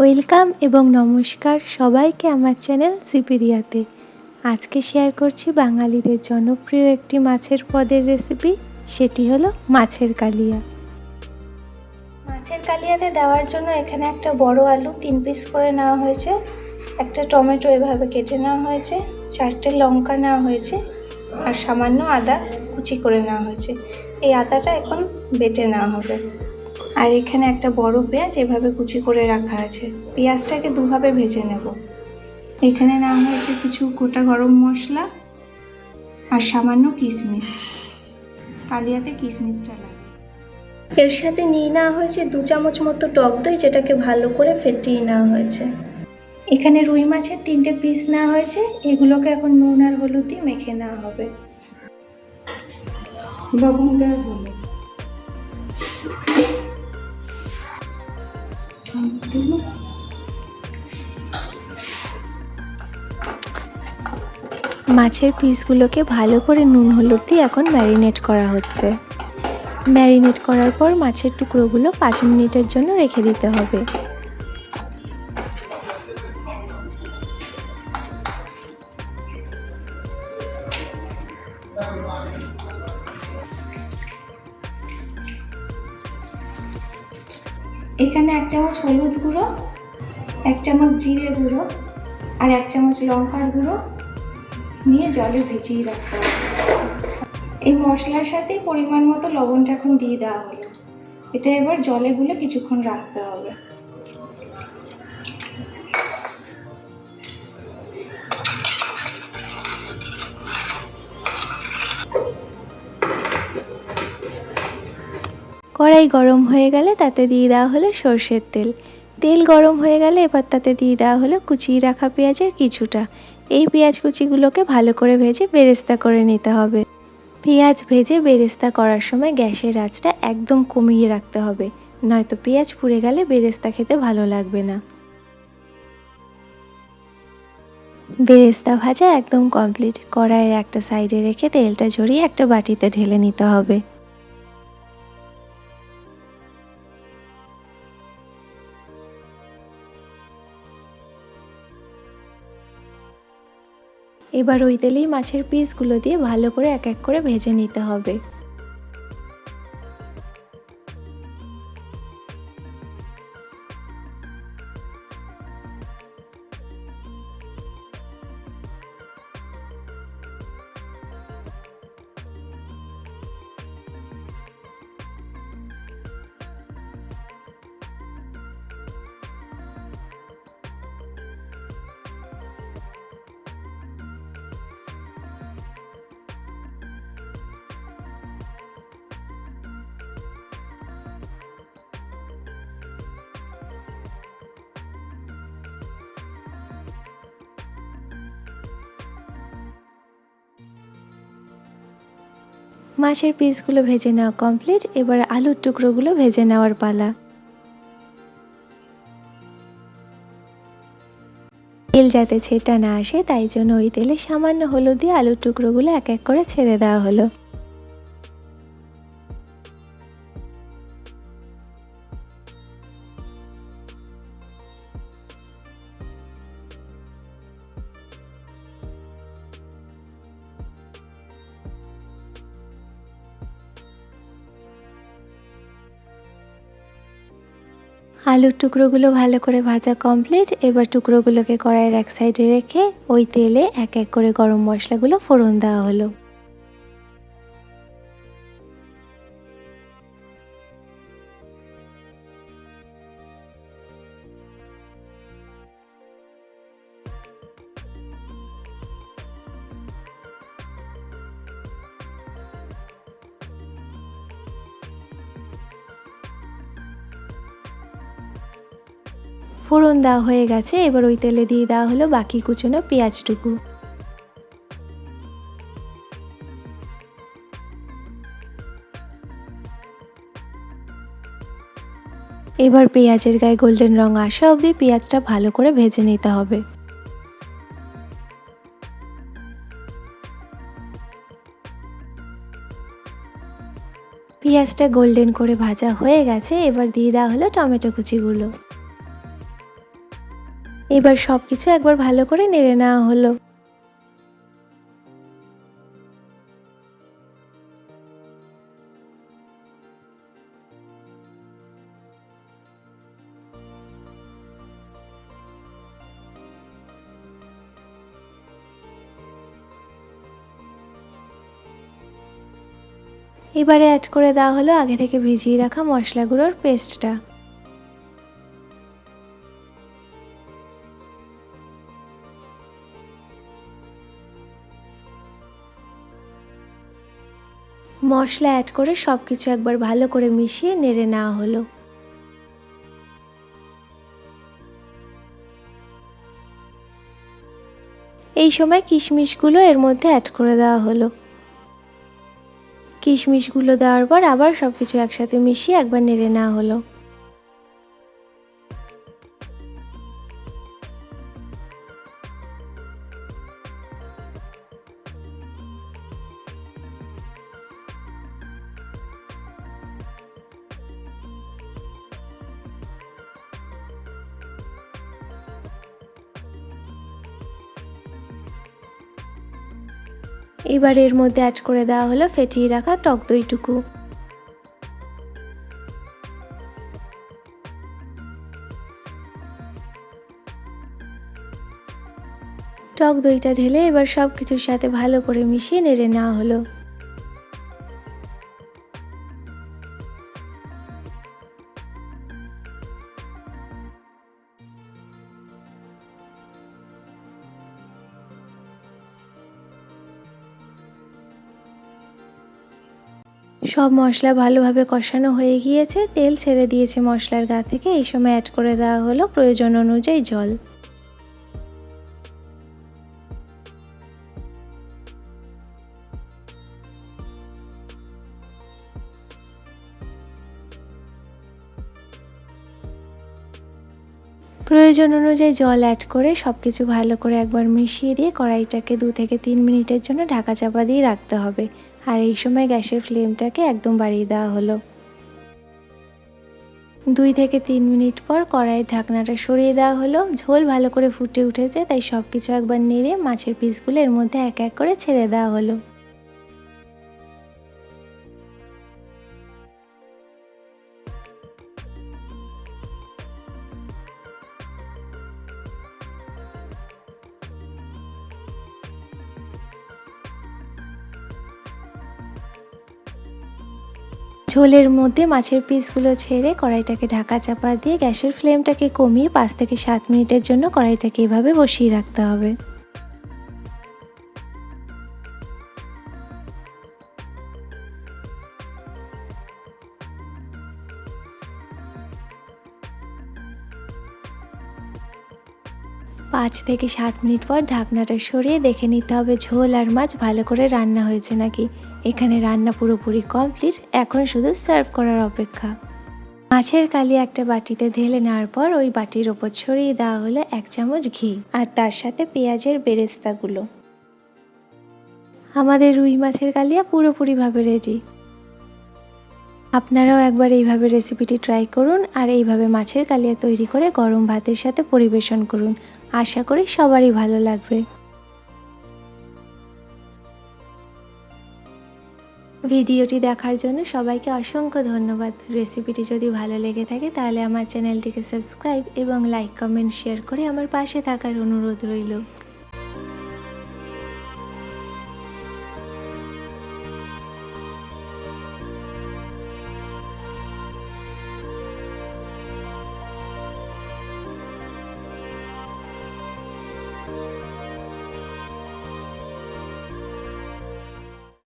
Welcome এবং নমস্কার সবাইকে আমার চ্যানেল সিপিরিয়াতে। আজকে শেয়ার করছি বাঙালিদের জনপ্রিয় একটি মাছের পদের রেসিপি, সেটি হলো মাছের কালিয়া। মাছের কালিয়াতে দেওয়ার জন্য এখানে একটা বড় আলু তিন পিস করে নেওয়া হয়েছে, একটা টমেটো এভাবে কেটে নেওয়া হয়েছে, চারটে লঙ্কা নেওয়া হয়েছে, আর সামান্য আদা কুচি করে নেওয়া হয়েছে। এই আদাটা এখন বেটে নেওয়া হবে। আর এখানে একটা বড় পেঁয়াজ এভাবে কুচি করে রাখা আছে। পেঁয়াজটাকে দুভাবে ভেজে নেব। এখানে নেওয়া হয়েছে কিছু গোটা গরম মশলা আর সামান্য কিশমিশ। কালিয়াতে কিশমিশটা লাগে। এর সাথে নিয়ে নেওয়া হয়েছে দু চামচ মতো টক দই যেটাকে ভালো করে ফেটিয়ে নেওয়া হয়েছে। এখানে রুই মাছের তিনটে পিস নেওয়া হয়েছে। এগুলোকে এখন নুন আর হলুদ দিয়ে মেখে নেওয়া হবে। লবণ দেওয়া হলো মাছের পিসগুলোকে ভালো করে নুন, হলুদ দিয়ে এখন ম্যারিনেট করা হচ্ছে। ম্যারিনেট করার পর মাছের টুকরোগুলো পাঁচ মিনিটের জন্য রেখে দিতে হবে। এখানে এক চামচ হলুদ গুঁড়ো, এক চামচ জিরে গুঁড়ো আর এক চামচ লঙ্কার গুঁড়ো নিয়ে জলে ভিজিয়ে রাখতে হবে। এই মশলার সাথে পরিমাণ মতো লবণটা এখন দিয়ে দেওয়া হলো। এটা এবার জলে গুলে কিছুক্ষণ রাখতে হবে। কড়াই গরম হয়ে গেলে তাতে দিয়ে দেওয়া হলো সর্ষের তেল। তেল গরম হয়ে গেলে এবার তাতে দিয়ে দেওয়া হলো কুচিয়ে রাখা পেঁয়াজের কিছুটা। এই পেঁয়াজ কুচিগুলোকে ভালো করে ভেজে বেরেস্তা করে নিতে হবে। পেঁয়াজ ভেজে বেরেস্তা করার সময় গ্যাসের আঁচটা একদম কমিয়ে রাখতে হবে। নয়তো পেঁয়াজ পুড়ে গেলে বেরেস্তা খেতে ভালো লাগবে না। বেরেস্তা ভাজা একদম কমপ্লিট। কড়াইয়ের একটা সাইডে রেখে তেলটা ঝরিয়ে একটা বাটিতে ঢেলে নিতে হবে। এবার ওই তেলেই মাছের পিসগুলো দিয়ে ভালো করে এক এক করে ভেজে নিতে হবে। মাছের পিসগুলো ভেজে নেওয়া কমপ্লিট এবার আলুর টুকরোগুলো ভেজে নেওয়ার পালা। তেল যাতে ছেটা না আসে, তাই জন্য ওই তেলে সামান্য হলুদ দিয়ে আলুর টুকরোগুলো এক এক করে ছেড়ে দেওয়া হলো। আলুর টুকরোগুলো ভালো করে ভাজা কমপ্লিট এবার টুকরোগুলোকে কড়াইয়ের এক সাইডে রেখে ওই তেলে এক এক করে গরম মশলাগুলো ফোড়ন দেওয়া হলো। ফোড়ন দেওয়া হয়ে গেছে, এবার ওই তেলে দিয়ে দেওয়া হলো বাকি কুচনো পেঁয়াজটুকু। এবার পেঁয়াজের গায়ে গোল্ডেন রং আসা অবধি পেঁয়াজটা ভালো করে ভেজে নিতে হবে। পেঁয়াজটা গোল্ডেন করে ভাজা হয়ে গেছে, এবার দিয়ে দেওয়া হলো টমেটো কুচিগুলো। এবার সব কিছু একবার ভালো করে নেড়ে নেওয়া হলো। এবারে অ্যাড করে দেওয়া হলো আগে থেকে ভিজিয়ে রাখা মশলা গুঁড়োর পেস্টটা মশলা অ্যাড করে সব কিছু একবার ভালো করে মিশিয়ে নেড়ে নেওয়া হলো। এই সময় কিশমিশগুলো এর মধ্যে অ্যাড করে দেওয়া হলো। কিশমিশগুলো দেওয়ার পর আবার সব কিছু একসাথে মিশিয়ে একবার নেড়ে নেওয়া হলো। এবার এর মধ্যে অ্যাড করে দেওয়া হলো ফেটিয়ে রাখা টক দইটুকু। টক দইটা ঢেলে এবার সব কিছুর সাথে ভালো করে মিশিয়ে নেড়ে নেওয়া হলো। সব মশলা ভালোভাবে কষানো হয়ে গিয়েছে, তেল ছেড়ে দিয়েছে মশলার গা থেকে। এই সময় অ্যাড করে দেওয়া হলো প্রয়োজন অনুযায়ী জল। প্রয়োজন অনুযায়ী জল অ্যাড করে সব কিছু ভালো করে একবার মিশিয়ে দিয়ে কড়াইটাকে দু থেকে তিন মিনিটের জন্য ঢাকা চাপা দিয়ে রাখতে হবে। আর এই সময় গ্যাসের ফ্লেমটাকে একদম বাড়িয়ে দেওয়া হলো। দুই থেকে তিন মিনিট পর কড়াইয়ের ঢাকনাটা সরিয়ে দেওয়া হলো। ঝোল ভালো করে ফুটে উঠেছে, তাই সব কিছু একবার নেড়ে মাছের পিসগুলো এর মধ্যে এক এক করে ছেড়ে দেওয়া হলো। ঝোলের মধ্যে মাছের পিসগুলো ছেড়ে কড়াইটাকে ঢাকা চাপা দিয়ে গ্যাসের ফ্লেমটাকে কমিয়ে পাঁচ থেকে সাত মিনিটের জন্য কড়াইটাকে এভাবে বসিয়ে রাখতে হবে। পাঁচ থেকে সাত মিনিট পর ঢাকনাটা সরিয়ে দেখে নিতে হবে ঝোল আর মাছ ভালো করে রান্না হয়েছে নাকি। এখানে রান্না পুরোপুরি কমপ্লিট, এখন শুধু সার্ভ করার অপেক্ষা। মাছের কালি একটা বাটিতে ঢেলে নেওয়ার পর ওই বাটির ওপর ছড়িয়ে দেওয়া হলো এক চামচ ঘি আর তার সাথে পেঁয়াজের বেরেস্তাগুলো। আমাদের রুই মাছের কালিয়া পুরোপুরিভাবে রেডি আপনারাও একবার এইভাবে রেসিপিটি ট্রাই করুন আর এইভাবে মাছের কালিয়া তৈরি করে গরম ভাতের সাথে পরিবেশন করুন। আশা করি সবারই ভালো লাগবে। ভিডিওটি দেখার জন্য সবাইকে অসংখ্য ধন্যবাদ। রেসিপিটি যদি ভালো লেগে থাকে তাহলে আমার চ্যানেলটিকে সাবস্ক্রাইব এবং লাইক, কমেন্ট, শেয়ার করে আমার পাশে থাকার অনুরোধ রইল।